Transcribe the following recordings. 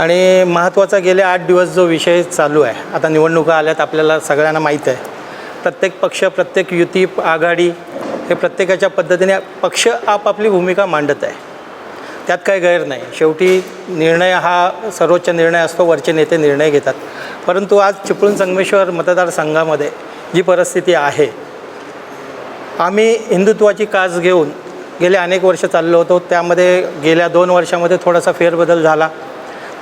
आणि महत्त्वाचा गेले आठ दिवस जो विषय चालू आहे आता निवडणुका आल्यात आपल्याला सगळ्यांना माहीत आहे. प्रत्येक पक्ष प्रत्येक युती आघाडी हे प्रत्येकाच्या पद्धतीने पक्ष आपापली भूमिका मांडत आहे. त्यात काही गैर नाही. शेवटी निर्णय हा सर्वोच्च निर्णय असतो वरचे नेते निर्णय घेतात. परंतु आज चिपळूण संगमेश्वर मतदारसंघामध्ये जी परिस्थिती आहे आम्ही हिंदुत्वाची कास घेऊन गेले अनेक वर्ष चाललो होतो. त्यामध्ये गेल्या दोन वर्षामध्ये थोडासा फेरबदल झाला.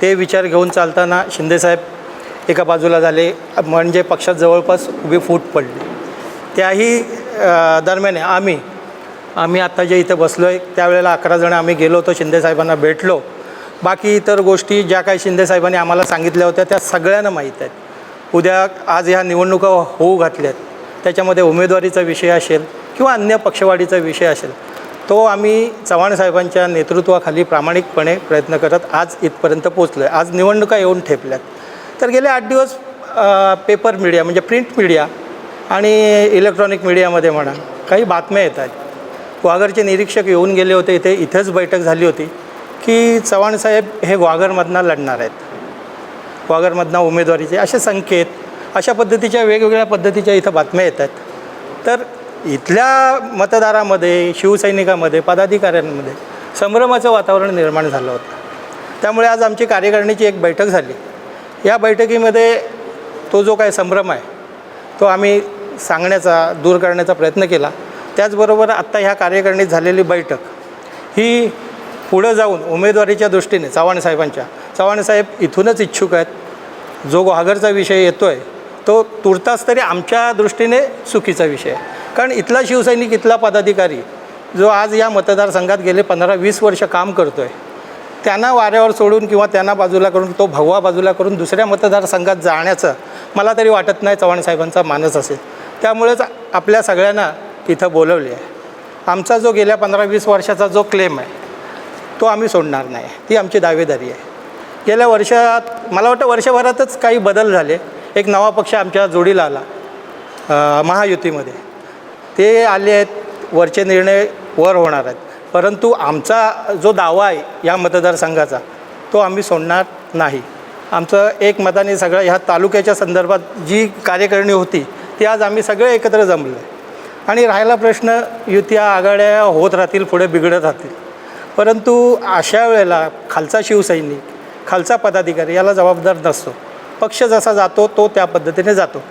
ते विचार घेऊन चालताना शिंदेसाहेब एका बाजूला झाले. म्हणजे पक्षात जवळपास उभी फूट पडली. त्याही दरम्यान आम्ही आम्ही आत्ता जे इथे बसलो आहे त्यावेळेला अकरा जण आम्ही गेलो होतो शिंदेसाहेबांना भेटलो. बाकी इतर गोष्टी ज्या काही शिंदेसाहेबांनी आम्हाला सांगितल्या होत्या त्या सगळ्यांना माहीत आहेत. उद्या आज ह्या निवडणुका होऊ घातल्यात. त्याच्यामध्ये उमेदवारीचा विषय असेल किंवा अन्य पक्षवाढीचा विषय असेल तो आम्ही चव्हाण साहेबांच्या नेतृत्वाखाली प्रामाणिकपणे प्रयत्न करत आज इथपर्यंत पोचलो आहे आज निवडणुका येऊन ठेपल्यात. तर गेले आठ दिवस पेपर मीडिया म्हणजे प्रिंट मीडिया आणि इलेक्ट्रॉनिक मीडियामध्ये म्हणा काही बातम्या येत आहेत. ग्वागरचे निरीक्षक येऊन गेले होते इथे इथेच बैठक झाली होती की चव्हाण साहेब हे ग्वागरमधनं लढणार आहेत. ग्वागरमधनं उमेदवारीचे असे संकेत अशा पद्धतीच्या वेगवेगळ्या पद्धतीच्या इथं बातम्या येत आहेत. तर इथल्या मतदारामध्ये शिवसैनिकामध्ये पदाधिकाऱ्यांमध्ये संभ्रमाचं वातावरण निर्माण झालं होतं. त्यामुळे आज आमची कार्यकारिणीची एक बैठक झाली. या बैठकीमध्ये तो जो काय संभ्रम आहे तो आम्ही सांगण्याचा दूर करण्याचा प्रयत्न केला. त्याचबरोबर आत्ता ह्या कार्यकारिणीत झालेली बैठक ही पुढं जाऊन उमेदवारीच्या दृष्टीने चव्हाण साहेबांच्या चव्हाण साहेब इथूनच इच्छुक आहेत. जो गुहागरचा विषय येतो आहे तो तुर्तास तरी आमच्या दृष्टीने चुकीचा विषय आहे. कारण इथला शिवसैनिक इथला पदाधिकारी जो आज या मतदारसंघात गेले पंधरा वीस वर्ष काम करतो आहे त्यांना वाऱ्यावर सोडून किंवा त्यांना बाजूला करून तो भगवा बाजूला करून दुसऱ्या मतदारसंघात जाण्याचं मला तरी वाटत नाही चव्हाण साहेबांचा मानस असेल. त्यामुळेच आपल्या सगळ्यांना इथं बोलवले आहे. आमचा जो गेल्या पंधरा वीस वर्षाचा जो क्लेम आहे तो आम्ही सोडणार नाही. ती आमची दावेदारी आहे. गेल्या वर्षात मला वाटतं वर्षभरातच काही बदल झाले. एक नवा पक्ष आमच्या जोडीला आला महायुतीमध्ये. ते आले आहेत वरचे निर्णय वर होणार आहेत. परंतु आमचा जो दावा आहे या मतदारसंघाचा तो आम्ही सोडणार नाही. आमचं एक मताने सगळं ह्या तालुक्याच्या संदर्भात जी कार्यकारिणी होती ती आज आम्ही सगळे एकत्र जमलो आहे आणि राहिला प्रश्न युत्या आघाड्या होत राहतील पुढे बिघडत राहतील. परंतु अशा वेळेला खालचा शिवसैनिक खालचा पदाधिकारी याला जबाबदार नसतो. पक्ष जसा जातो तो त्या पद्धतीने जातो.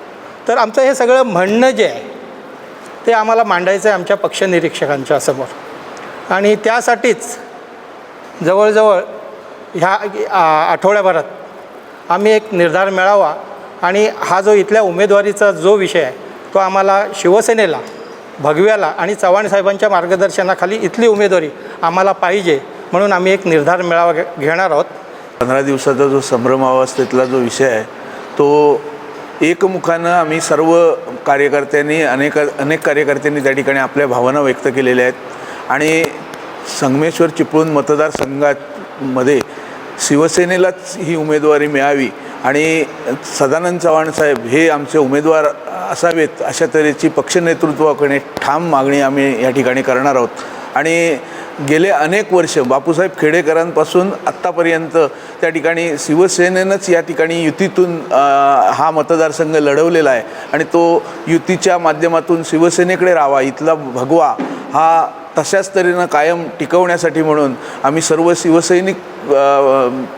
तर आमचं हे सगळं म्हणणं जे आहे ते आम्हाला मांडायचं आहे आमच्या पक्षनिरीक्षकांच्या समोर. आणि त्यासाठीच जवळजवळ ह्या आठवड्याभरात आम्ही एक निर्धार मिळावा आणि हा जो इथल्या उमेदवारीचा जो विषय आहे तो आम्हाला शिवसेनेला भगव्याला आणि चव्हाण साहेबांच्या मार्गदर्शनाखाली इथली उमेदवारी आम्हाला पाहिजे म्हणून आम्ही एक निर्धार मेळावा घे घेणार आहोत. पंधरा दिवसाचा जो संभ्रमावस्थेतला जो विषय आहे तो एकमुखानं आम्ही सर्व कार्यकर्त्यांनी अनेक अनेक कार्यकर्त्यांनी त्या ठिकाणी आपल्या भावना व्यक्त केलेल्या आहेत. आणि संगमेश्वर चिपळूण मतदारसंघामध्ये शिवसेनेलाच ही उमेदवारी मिळावी आणि सदानंद चव्हाण साहेब हे आमचे उमेदवार असावेत अशा तऱ्हेची पक्षनेतृत्वाकडे ठाम मागणी आम्ही या ठिकाणी करणार आहोत. आणि गेले अनेक वर्ष बापूसाहेब खेडेकरांपासून आत्तापर्यंत त्या ठिकाणी शिवसेनेनंच या ठिकाणी युतीतून हा मतदारसंघ लढवलेला आहे. आणि तो युतीच्या माध्यमातून शिवसेनेकडे राहावा इथला भगवा हा तशाच तऱ्हेनं कायम टिकवण्यासाठी म्हणून आम्ही सर्व शिवसैनिक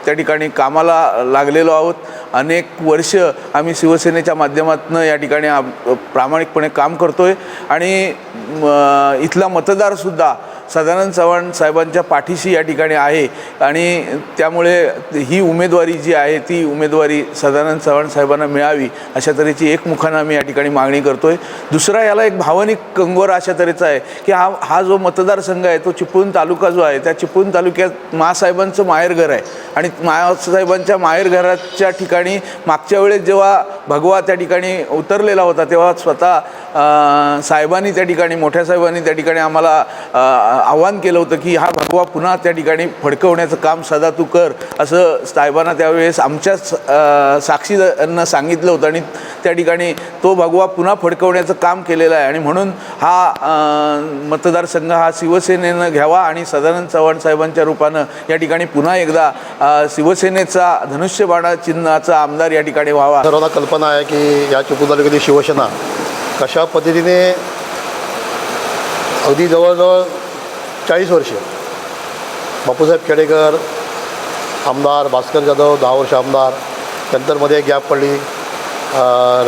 त्या ठिकाणी कामाला लागलेलो आहोत. अनेक वर्ष आम्ही शिवसेनेच्या माध्यमातून या ठिकाणी प्रामाणिकपणे काम करतो आहे आणि इथला मतदारसुद्धा सदानंद चव्हाण साहेबांच्या पाठीशी या ठिकाणी आहे आणि त्यामुळे ही उमेदवारी जी आहे ती उमेदवारी सदानंद चव्हाण साहेबांना मिळावी अशा तऱ्हेची एकमुखानं आम्ही या ठिकाणी मागणी करतो आहे दुसरा याला एक भावनिक कंगोरा अशा तऱ्हेचा आहे की हा हा जो मतदारसंघ आहे तो चिपळूण तालुका जो आहे त्या चिपळूण तालुक्यात मासाहेबांचं माहेरघर आहे आणि मासाहेबांच्या माहेरघराच्या ठिकाणी मागच्या वेळेस जेव्हा भगवा त्या ठिकाणी उतरलेला होता तेव्हा स्वतः साहेबांनी त्या ठिकाणी मोठ्या साहेबांनी त्या ठिकाणी आम्हाला आव्हान केलं होतं की हा भगवा पुन्हा त्या ठिकाणी फडकवण्याचं काम सदा तू कर असं साहेबांना त्यावेळेस आमच्याच साक्षीदारांना सांगितलं होतं आणि त्या ठिकाणी तो भगवा पुन्हा फडकवण्याचं काम केलेलं आहे. आणि म्हणून हा मतदारसंघ हा शिवसेनेनं घ्यावा आणि सदानंद चव्हाण साहेबांच्या रूपानं या ठिकाणी पुन्हा एकदा शिवसेनेचा धनुष्यबाणा चिन्हाचा आमदार या ठिकाणी व्हावा. सर्वांना कल्पना आहे की या चिपळूण तालुक्यातील शिवसेना कशा पद्धतीने अगदी जवळजवळ चाळीस वर्ष. बापूसाहेब खेडेकर आमदार भास्कर जाधव दहा वर्ष आमदार. नंतर मध्ये गॅप पडली.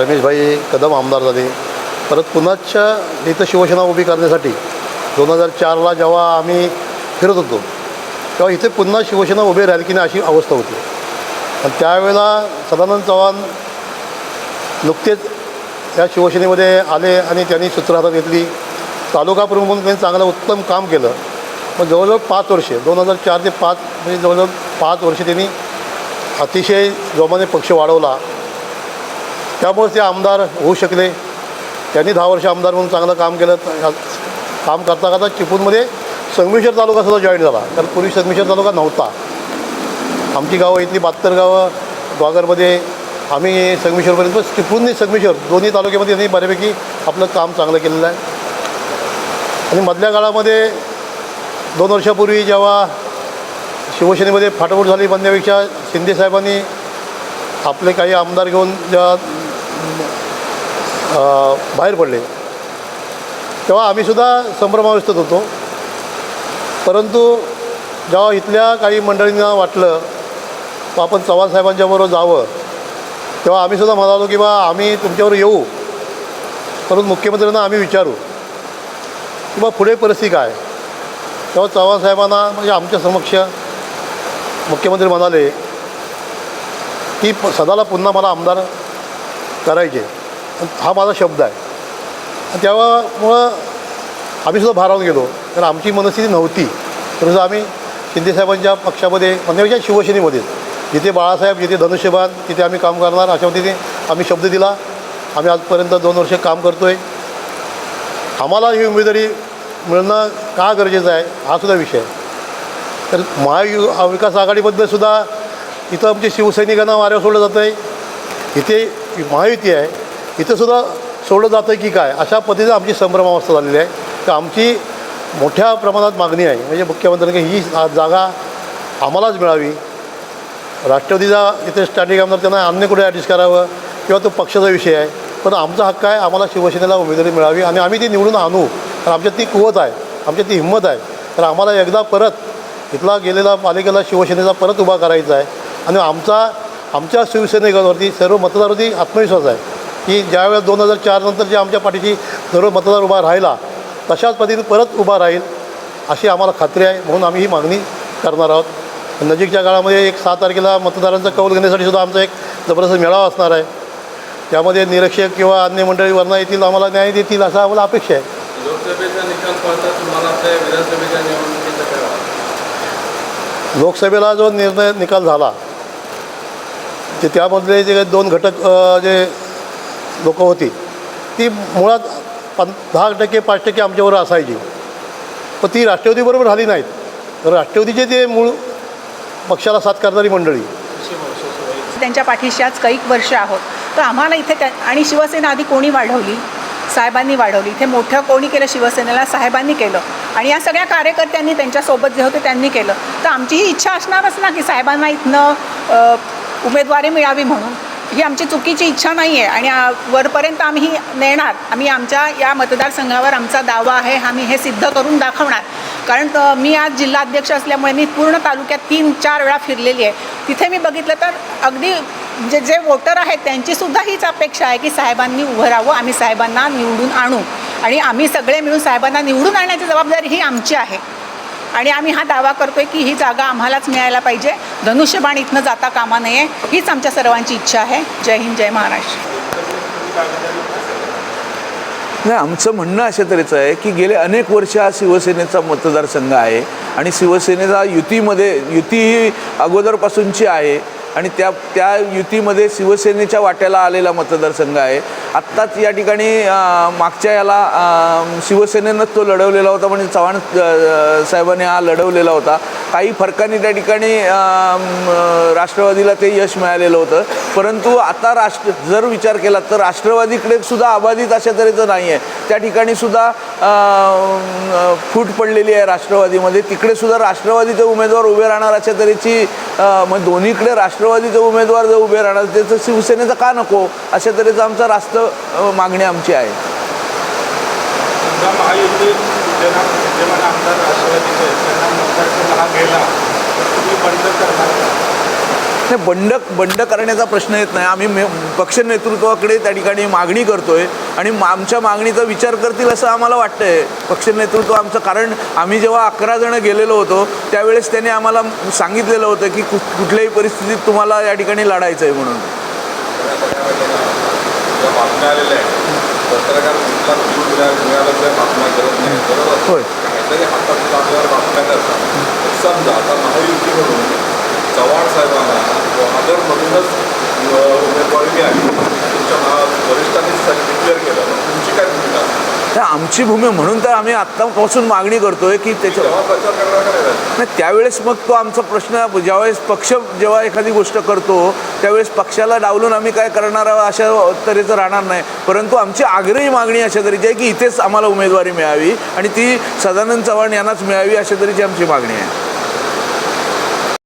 रमेशभाई कदम आमदार झाले. परत पुन्हाच्या इथं शिवसेना उभी करण्यासाठी दोन हजार चारला जेव्हा आम्ही फिरत होतो तेव्हा इथे पुन्हा शिवसेना उभी राहील की नाही अशी अवस्था होती. आणि त्यावेळेला सदानंद चव्हाण नुकतेच या शिवसेनेमध्ये आले आणि त्यांनी सूत्र हातात घेतली. तालुका प्रमुख म्हणून त्यांनी चांगलं उत्तम काम केलं. मग जवळजवळ पाच वर्षे दोन हजार चार ते पाच म्हणजे जवळजवळ पाच वर्षे त्यांनी अतिशय जोमाने पक्ष वाढवला. त्यामुळे ते आमदार होऊ शकले. त्यांनी दहा वर्ष आमदार म्हणून चांगलं काम केलं. काम करता करता चिपळूणमध्ये संगमेश्वर तालुकासुद्धा जॉईन झाला. कारण पूर्वी संगमेश्वर तालुका नव्हता. आमची गावं इथली बहात्तर गावं ग्वागरमध्ये आम्ही संगमेश्वरपर्यंत पूर्ण संगमेश्वर दोन्ही तालुक्यामध्ये त्यांनी बऱ्यापैकी आपलं काम चांगलं केलेलं आहे. आणि मधल्या काळामध्ये दोन वर्षापूर्वी जेव्हा शिवसेनेमध्ये फाटाफूट झाली म्हणण्यापेक्षा शिंदेसाहेबांनी आपले काही आमदार घेऊन जेव्हा बाहेर पडले तेव्हा आम्हीसुद्धा संभ्रमावस्थेत होतो. परंतु जेव्हा इथल्या काही मंडळींना वाटलं तर आपण चव्हाण साहेबांच्याबरोबर जावं तेव्हा आम्हीसुद्धा म्हणालो की बा आम्ही तुमच्यावर येऊ. परंतु मुख्यमंत्र्यांना आम्ही विचारू. की बा पुढे परिस्थिती काय? तेव्हा चव्हाणसाहेबांना म्हणजे आमच्या समक्ष मुख्यमंत्री म्हणाले की प- सदाला पुन्हा मला आमदार करायचे. हा माझा शब्द आहे. आणि तेव्हामुळं आम्हीसुद्धा भारावून गेलो. तर आमची मनस्थिती नव्हती. तसं आम्ही शिंदेसाहेबांच्या पक्षामध्ये म्हणजे शिवसेनेमध्ये जिथे बाळासाहेब जिथे धनुष्यबाण तिथे आम्ही काम करणार अशा पद्धतीने आम्ही शब्द दिला. आम्ही आजपर्यंत दोन वर्ष काम करतो आहे आम्हाला ही उमेदवारी मिळणं का गरजेचं आहे हा सुद्धा विषय. तर महायु विकास आघाडीबद्दल सुद्धा इथं आमच्या शिवसैनिकांना वाऱ्यावर सोडलं जातं आहे इथे महायुती आहे. इथंसुद्धा सोडलं जातं की काय अशा पद्धतीनं आमची संभ्रमावस्था झालेली आहे. तर आमची मोठ्या प्रमाणात मागणी आहे. म्हणजे मुख्यमंत्र्यांनी ही जागा आम्हालाच मिळावी. राष्ट्रवादीचा इथे स्टँडिंग आमदार त्यांना अन्य कुठे ॲडजस्ट करावं किंवा तो पक्षाचा विषय आहे. पण आमचा हक्क आहे आम्हाला शिवसेनेला उमेदवारी मिळावी आणि आम्ही ती निवडून आणू. कारण आमच्यात ती कुवत आहे आमच्यात ती हिंमत आहे. तर आम्हाला एकदा परत इथला गेलेला पालिकेला शिवसेनेचा परत उभा करायचा आहे. आणि आमचा आमच्या शिवसेनेवरती सर्व मतदारावरती आत्मविश्वास आहे की ज्यावेळेस दोन हजार चार नंतर जे आमच्या पाठीशी सर्व मतदार उभा राहिला तशाच पद्धतीने परत उभा राहील अशी आम्हाला खात्री आहे म्हणून आम्ही ही मागणी करणार आहोत. नजीकच्या काळामध्ये एक सहा तारखेला मतदारांचा कौल घेण्यासाठी सुद्धा आमचा एक जबरदस्त मेळावा असणार आहे. त्यामध्ये निरीक्षक किंवा अन्य मंडळी वरनं येतील आम्हाला न्याय देतील असं आम्हाला अपेक्षा आहे? लोकसभेला जो निर्णय निकाल झाला ते त्यामधले जे दोन घटक जे लोक होती ती मुळात पं दहा टक्के पाच टक्के आमच्याबरोबर असायची. पण ती राष्ट्रवादीबरोबर झाली नाहीत. तर राष्ट्रवादीचे ते मूळ पक्षाला साथ करणारी मंडळी. त्यांच्या पाठीशी आज कैक वर्ष आहोत. तर आम्हाला इथे त्या आणि शिवसेना आधी कोणी वाढवली? साहेबांनी वाढवली. इथे मोठं कोणी केलं? शिवसेनेला साहेबांनी केलं. आणि या सगळ्या कार्यकर्त्यांनी त्यांच्यासोबत जे होते त्यांनी केलं. तर आमची ही इच्छा असणारच ना की साहेबांना इथनं उमेदवारी मिळावी म्हणून. ही आमची चुकीची इच्छा नाही आहे आणि वरपर्यंत आम्ही नेणार. आम्ही आमच्या या मतदारसंघावर आमचा दावा आहे आम्ही हे सिद्ध करून दाखवणार. कारण मी आज जिल्हाध्यक्ष असल्यामुळे मी पूर्ण तालुक्यात तीन चार वेळा फिरलेली आहे. तिथे मी बघितलं तर अगदी जे जे वोटर आहेत त्यांचीसुद्धा हीच अपेक्षा आहे की साहेबांनी उभं राहावं आम्ही साहेबांना निवडून आणू. आणि आम्ही सगळे मिळून साहेबांना निवडून आणण्याची जबाबदारी ही आमची आहे. आणि आम्ही हा दावा करतोय की ही जागा आम्हालाच मिळायला पाहिजे. धनुष्यबाण इथनं जाता कामा नये हीच आमच्या सर्वांची इच्छा आहे. जय हिंद जय महाराष्ट्र. नाही आमचं म्हणणं अशा तऱ्हेचं आहे की गेले अनेक वर्ष हा शिवसेनेचा मतदारसंघ आहे आणि शिवसेनेचा युतीमध्ये युती ही अगोदरपासूनची आहे. आणि त्या त्या युतीमध्ये शिवसेनेच्या वाट्याला आलेला मतदारसंघ आहे. आत्ताच या ठिकाणी मागच्या याला शिवसेनेनंच तो लढवलेला होता म्हणजे चव्हाण साहेबाने साहेबांनी हा लढवलेला होता. काही फरकाने त्या ठिकाणी राष्ट्रवादीला ते यश मिळालेलं होतं. परंतु आता राष्ट्र जर विचार केला तर राष्ट्रवादीकडे सुद्धा अबाधित अशा तऱ्हेचं नाही आहे त्या ठिकाणी सुद्धा फूट पडलेली आहे राष्ट्रवादीमध्ये. तिकडे सुद्धा राष्ट्रवादीचे उमेदवार उभे राहणार अशा तऱ्हेची मग दोन्हीकडे राष्ट्रवादीचे उमेदवार जर उभे राहणार त्याचं शिवसेनेचं का नको? अशा तऱ्हेचं आमचा रास्त मागणी आमची आहे समजा महायुतीत विद्यमान विद्यमान आमदार राष्ट्रवादीचे आहेत, त्यांना मतदारसंघ हा गेला तर तुम्ही बंद करणार का? नाही बंड बंड करण्याचा प्रश्न येत नाही. आम्ही मे पक्ष नेतृत्वाकडे त्या ठिकाणी मागणी करतोय आणि मा- आमच्या मागणीचा विचार करतील असं आम्हाला वाटतंय. पक्ष नेतृत्व आमचं कारण आम्ही जेव्हा अकरा जणं गेलेलो होतो त्यावेळेस त्याने आम्हाला सांगितलेलं होतं की कु कुठल्याही परिस्थितीत तुम्हाला या ठिकाणी लढायचं आहे म्हणून. करत होय. समजा आता चव्हाण साहेबांना आदरमधूनच उमेदवारी मिळाली. तुमच्या महा डिक्लेअर केलं. मग तुमची काय भूमिका? तर आमची भूमी म्हणून तर आम्ही आत्तापासून मागणी करतोय की त्याच्या प्रचार करणार नाही त्यावेळेस मग तो आमचा प्रश्न ज्यावेळेस पक्ष जेव्हा एखादी गोष्ट करतो त्यावेळेस पक्षाला डावलून आम्ही काय करणार आहोत अशा तऱ्हेचं राहणार नाही. परंतु आमची आग्रही मागणी अशा तऱ्हेची आहे की इथेच आम्हाला उमेदवारी मिळावी आणि ती सदानंद चव्हाण यांनाच मिळावी अशा तऱ्हेची आमची मागणी आहे.